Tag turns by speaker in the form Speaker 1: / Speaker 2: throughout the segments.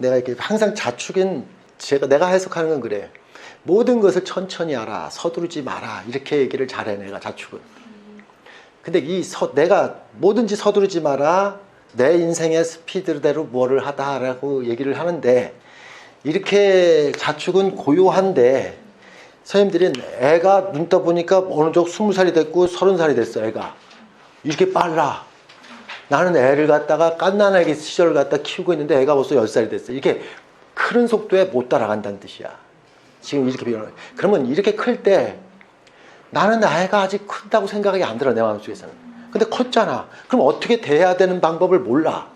Speaker 1: 내가 이렇게 항상 자축인 제가 내가 해석하는 건 그래. 모든 것을 천천히 하라. 서두르지 마라. 이렇게 얘기를 잘해 내가 자축은. 근데 이 서, 내가 뭐든지 서두르지 마라. 내 인생의 스피드대로 뭐를 하다라고 얘기를 하는데 이렇게 자축은 고요한데 선생님들이 애가 눈 떠보니까 어느 쪽 스무 살이 됐고 서른 살이 됐어 애가 이렇게 빨라 나는 애를 갖다가 깐난애기 시절을 갖다 키우고 있는데 애가 벌써 열 살이 됐어. 이렇게 크는 속도에 못 따라간다는 뜻이야. 지금 이렇게 비교하는 그러면 이렇게 클 때 나는 애가 아직 큰다고 생각이 안 들어 내 마음속에서는. 근데 컸잖아. 그럼 어떻게 대해야 되는 방법을 몰라.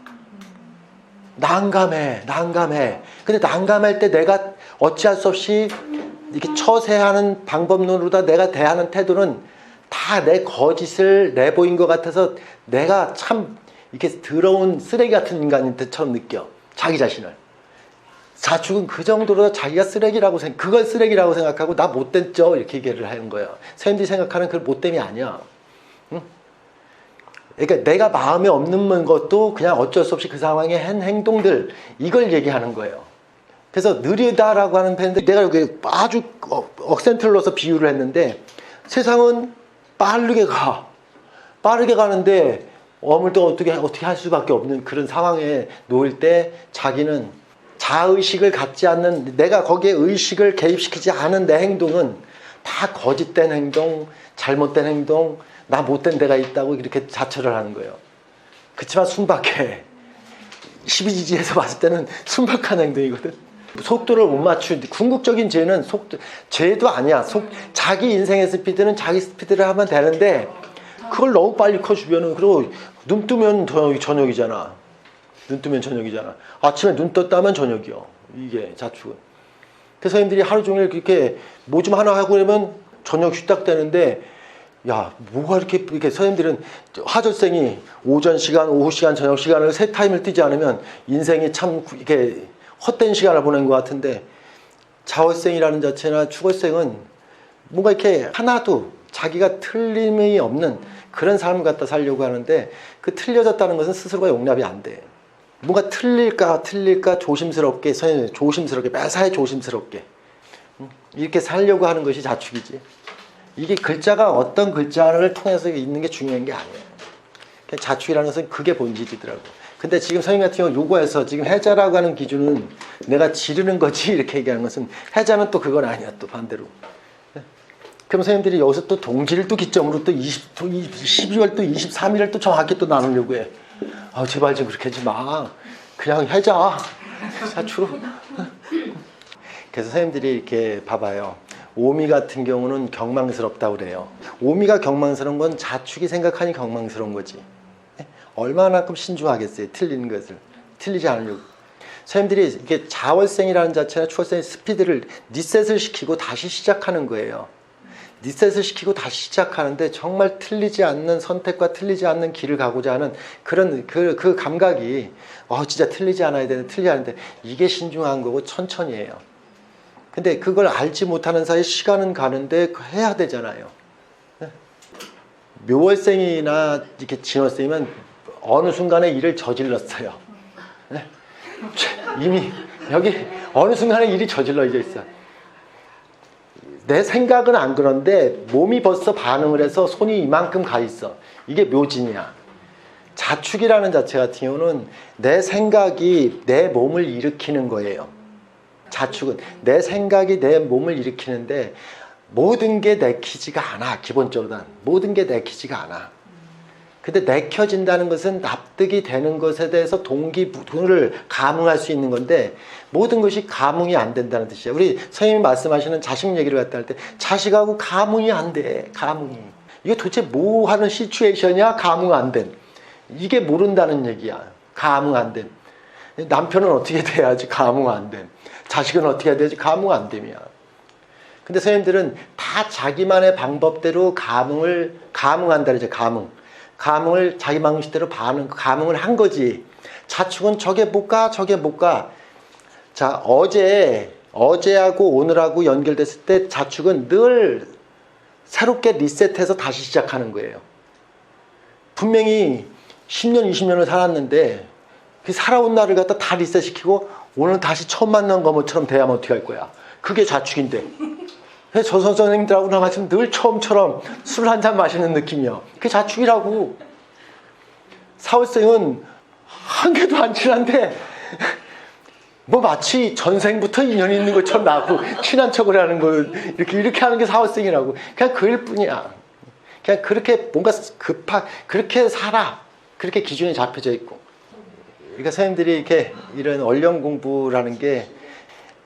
Speaker 1: 난감해, 난감해. 근데 난감할 때 내가 어찌할 수 없이 이렇게 처세하는 방법론으로다 내가 대하는 태도는 다 내 거짓을 내보인 것 같아서 내가 참 이렇게 더러운 쓰레기 같은 인간인처럼 느껴. 자기 자신을. 자축은 그 정도로 자기가 쓰레기라고 생각, 그걸 쓰레기라고 생각하고 나 못됐죠 이렇게 얘기를 하는 거예요. 사람들이 생각하는 그 못됨이 아니야. 응? 그러니까 내가 마음에 없는 것도 그냥 어쩔 수 없이 그 상황에 한 행동들 이걸 얘기하는 거예요. 그래서 느리다라고 하는 표현인데 내가 여기 아주 억- 억센트를 넣어서 비유를 했는데 세상은 빠르게 가. 빠르게 가는데 어물또 어떻게 어떻게 할 수밖에 없는 그런 상황에 놓일 때 자기는 자의식을 갖지 않는 내가 거기에 의식을 개입시키지 않은 내 행동은 다 거짓된 행동, 잘못된 행동, 나 못된 데가 있다고 이렇게 자처를 하는 거예요. 그렇지만 순박해. 12지지에서 봤을 때는 순박한 행동이거든. 속도를 못 맞춘 궁극적인 죄는 속도 죄도 아니야. 속 자기 인생의 스피드는 자기 스피드를 하면 되는데 그걸 너무 빨리 커주면은 그리고 눈 뜨면 저녁, 저녁이잖아. 눈 뜨면 저녁이잖아. 아침에 눈 떴다면 저녁이요. 이게 자축은. 선생님들이 하루 종일 그렇게 뭐 좀 하나 하고 그러면 저녁 휴딱 되는데 야 뭐가 이렇게 이렇게 선생님들은 하절생이 오전 시간, 오후 시간, 저녁 시간을 세 타임을 뛰지 않으면 인생이 참 이렇게 헛된 시간을 보낸 것 같은데 자월생이라는 자체나 축월생은 뭔가 이렇게 하나도 자기가 틀림이 없는 그런 삶을 갖다 살려고 하는데 그 틀려졌다는 것은 스스로가 용납이 안 돼. 뭔가 틀릴까 틀릴까 조심스럽게 선생님 조심스럽게 매사에 조심스럽게 음, 이렇게 살려고 하는 것이 자축이지. 이게 글자가 어떤 글자를 통해서 있는 게 중요한 게 아니에요. 자축이라는 것은 그게 본질이더라고. 근데 지금 선생님 같은 경우 요거에서 지금 해자라고 하는 기준은 내가 지르는 거지 이렇게 얘기하는 것은 해자는 또 그건 아니야 또 반대로. 그럼 선생님들이 여기서 또 동지를 또 기점으로 또 20, 또 12월 또 23일을 또 정확히 또 나누려고 해. 아 제발 좀 그렇게 하지 마. 그냥 해자. 사추로. 그래서 선생님들이 이렇게 봐봐요. 오미 같은 경우는 경망스럽다고 그래요. 오미가 경망스러운 건 자축이 생각하니 경망스러운 거지. 네? 얼마나큼 신중하겠어요. 틀린 것을. 틀리지 않으려고. 선생님들이 이게 자월생이라는 자체나 추월생의 스피드를 리셋을 시키고 다시 시작하는 거예요. 리셋을 시키고 다시 시작하는데 정말 틀리지 않는 선택과 틀리지 않는 길을 가고자 하는 그런 그, 그 감각이 어 진짜 틀리지 않아야 되는데 틀리지 않는데 이게 신중한 거고 천천히 해요. 근데 그걸 알지 못하는 사이 시간은 가는데 해야 되잖아요. 네? 묘월생이나 이렇게 진월생이면 어느 순간에 일을 저질렀어요. 네? 이미 여기 어느 순간에 일이 저질러져 있어. 내 생각은 안 그런데 몸이 벌써 반응을 해서 손이 이만큼 가 있어. 이게 묘진이야. 자축이라는 자체 같은 경우는 내 생각이 내 몸을 일으키는 거예요. 자축은 내 생각이 내 몸을 일으키는데 모든 게 내키지가 않아 기본적으로는 모든 게 내키지가 않아 근데 내켜진다는 것은 납득이 되는 것에 대해서 동기부를 감흥할 수 있는 건데 모든 것이 감흥이 안 된다는 뜻이야 우리 선생님이 말씀하시는 자식 얘기를 갖다 할 때 자식하고 감흥이 안 돼 감흥이 이게 도대체 뭐 하는 시츄에이션이야 감흥 안 된 이게 모른다는 얘기야 감흥 안 된 남편은 어떻게 돼야지 감흥 안 된 자식은 어떻게 해야 되지? 감흥 안 됨이야. 근데 선생님들은 다 자기만의 방법대로 감흥을 감흥한다 그러죠. 감흥. 감흥을 자기 방식대로 반응, 감흥을 한 거지. 자축은 저게 못 가, 저게 못 가. 자, 어제, 어제하고 오늘하고 연결됐을 때 자축은 늘 새롭게 리셋해서 다시 시작하는 거예요. 분명히 10년, 20년을 살았는데 그 살아온 날을 갖다 다 리셋시키고 오늘 다시 처음 만난 거뭐처럼 대하면 어떻게 할 거야? 그게 자축인데. 그래서 저 선생님들하고 나 같이 늘 처음처럼 술 한 잔 마시는 느낌이야. 그게 자축이라고. 사월생은 한 개도 안 친한데 뭐 마치 전생부터 인연이 있는 것처럼 나하고 친한 척을 하는 거 이렇게 이렇게 하는 게 사월생이라고 그냥 그일 뿐이야 그냥 그렇게 뭔가 급하 그렇게 살아 그렇게 기준이 잡혀져 있고 그러니까 선생님들이 이렇게 이런 원령 공부라는 게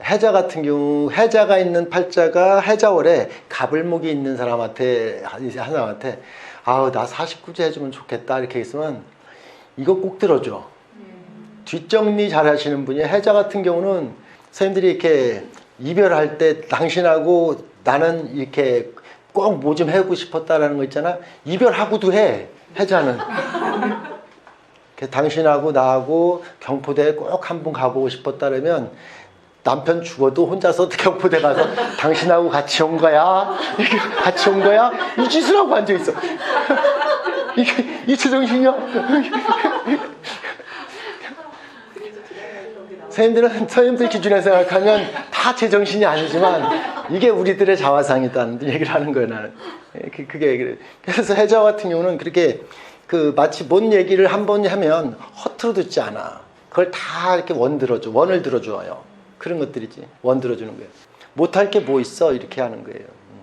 Speaker 1: 해자 같은 경우 해자가 있는 팔자가 해자월에 가불목이 있는 사람한테 한 사람한테 아우 나 49제 해주면 좋겠다. 이렇게 있으면 이거 꼭 들어줘. 뒷정리 잘 하시는 분이 해자 같은 경우는 선생님들이 이렇게 이별할 때 당신하고 나는 이렇게 꼭 뭐 좀 해보고 싶었다라는 거 있잖아. 이별하고도 해 해자는. 그 당신하고 나하고 경포대에 꼭 한 번 가보고 싶었다 그러면 남편 죽어도 혼자서 경포대 가서 당신하고 같이 온 거야? 같이 온 거야? 이 짓을 하고 앉아 있어. 이게 이 제정신이야? 선생님들은 선생님들 기준에 생각하면 다 제정신이 아니지만 이게 우리들의 자화상이다는 얘기를 하는 거예요 나는. 예, 그- 그게 그래. 그래서 해자 같은 경우는 그렇게 그 마치 뭔 얘기를 한 번 하면 허투루 듣지 않아. 그걸 다 이렇게 원 들어줘 원을 들어줘요 그런 것들이지 원 들어 주는 거예요 못할 게 뭐 있어 이렇게 하는 거예요 음.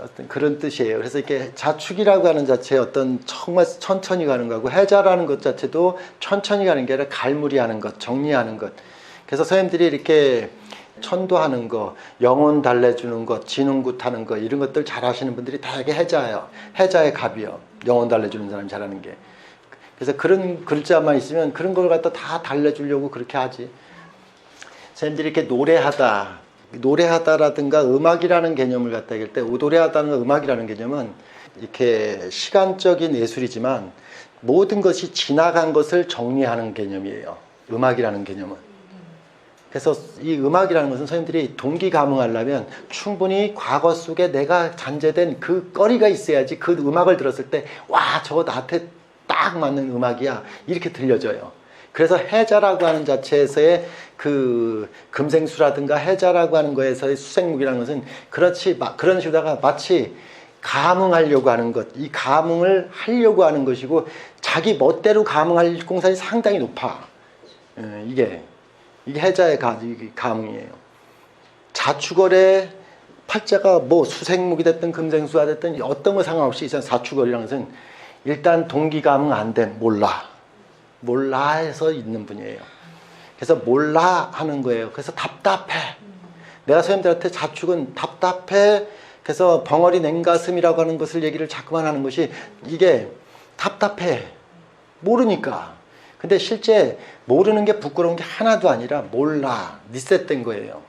Speaker 1: 어떤 그런 뜻이에요. 그래서 이렇게 자축이라고 하는 자체 어떤 정말 천천히 가는 거고 해자라는 것 자체도 천천히 가는 게 아니라 갈무리하는 것, 정리하는 것. 그래서 선생님들이 이렇게 천도하는 거, 영혼 달래주는 것, 진흥굿하는 거 이런 것들 잘하시는 분들이 다 이게 해자예요. 해자의 갑이요. 영혼 달래주는 사람 잘하는 게. 그래서 그런 글자만 있으면 그런 걸 갖다 다 달래주려고 그렇게 하지. 선생님들이 이렇게 노래하다, 노래하다라든가 음악이라는 개념을 갖다 얘기할 때 노래하다는 음악이라는 개념은 이렇게 시간적인 예술이지만 모든 것이 지나간 것을 정리하는 개념이에요. 음악이라는 개념은. 그래서 이 음악이라는 것은 선생님들이 동기 감흥하려면 충분히 과거 속에 내가 잔재된 그 거리가 있어야지 그 음악을 들었을 때 와 저거 나한테 딱 맞는 음악이야 이렇게 들려져요. 그래서 해자라고 하는 자체에서의 그 금생수라든가 해자라고 하는 거에서의 수생목이라는 것은 그렇지 마- 그런 식으로다가 마치 감흥하려고 하는 것, 이 감흥을 하려고 하는 것이고 자기 멋대로 감흥할 공산이 상당히 높아. 예, 이게 이게 해자의 가, 이게 감흥이에요. 자축월의 팔자가 뭐 수생목이 됐든 금생수가 됐든 어떤 거 상관없이 일단 사축월이라는 것은 일단 동기감흥 안 된 몰라. 몰라 해서 있는 분이에요. 그래서 몰라 하는 거예요. 그래서 답답해. 내가 선생님들한테 자축은 답답해. 그래서 벙어리 냉가슴이라고 하는 것을 얘기를 자꾸만 하는 것이 이게 답답해. 모르니까. 근데 실제 모르는 게 부끄러운 게 하나도 아니라 몰라. 리셋된 거예요.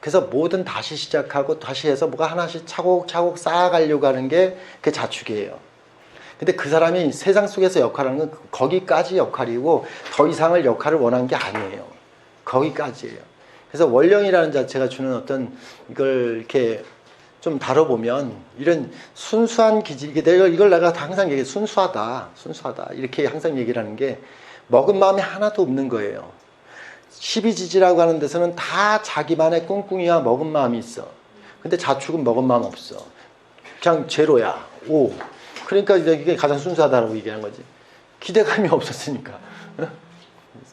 Speaker 1: 그래서 뭐든 다시 시작하고 다시 해서 뭐가 하나씩 차곡차곡 쌓아가려고 하는 게 그게 자축이에요. 근데 그 사람이 세상 속에서 역할하는 건 거기까지 역할이고 더 이상을 역할을 원한 게 아니에요. 거기까지예요. 그래서 원령이라는 자체가 주는 어떤 이걸 이렇게 좀 다뤄보면 이런 순수한 기질, 내가 이걸 내가 항상 얘기해 순수하다, 순수하다 이렇게 항상 얘기를 하는 게 먹은 마음이 하나도 없는 거예요. 십이지지라고 하는 데서는 다 자기만의 꿍꿍이와 먹은 마음이 있어. 근데 자축은 먹은 마음 없어. 그냥 제로야. 오. 그러니까 이게 가장 순수하다라고 얘기하는 거지. 기대감이 없었으니까. 어?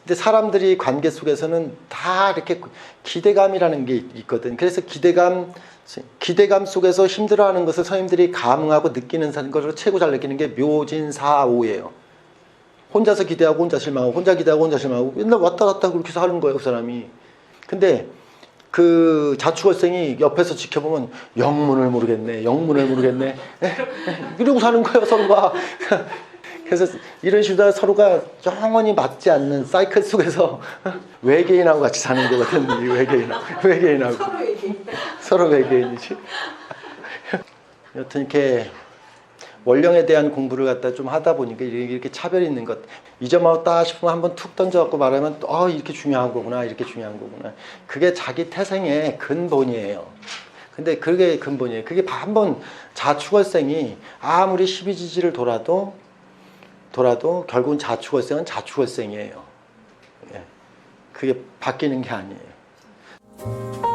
Speaker 1: 근데 사람들이 관계 속에서는 다 이렇게 기대감이라는 게 있거든. 그래서 기대감, 기대감 속에서 힘들어하는 것을 선생님들이 감흥하고 느끼는 것으로 최고 잘 느끼는 게 묘진사오예요. 혼자서 기대하고 혼자 실망하고 혼자 기대하고 혼자 실망하고 맨날 왔다 갔다 그렇게 사는 거예요 그 사람이 근데 그 자축월생이 옆에서 지켜보면 영문을 모르겠네 영문을 모르겠네? 이러고 사는 거예요 서로가 그래서 이런 식으로 서로가 영원히 맞지 않는 사이클 속에서 외계인하고 같이 사는 거거든 이 외계인하고 외계인하고
Speaker 2: 서로 얘기.
Speaker 1: 서로 외계인이지 여튼 이렇게 원령에 대한 공부를 갖다 좀 하다 보니까 이렇게 차별이 있는 것. 잊어먹었다 싶으면 한번 툭 던져갖고 말하면 어 이렇게 중요한 거구나 이렇게 중요한 거구나. 그게 자기 태생의 근본이에요. 근데 그게 근본이에요. 그게 한번 자축월생이 아무리 십이지지를 돌아도 돌아도 결국은 자축월생은 자축월생이에요. 예. 그게 바뀌는 게 아니에요.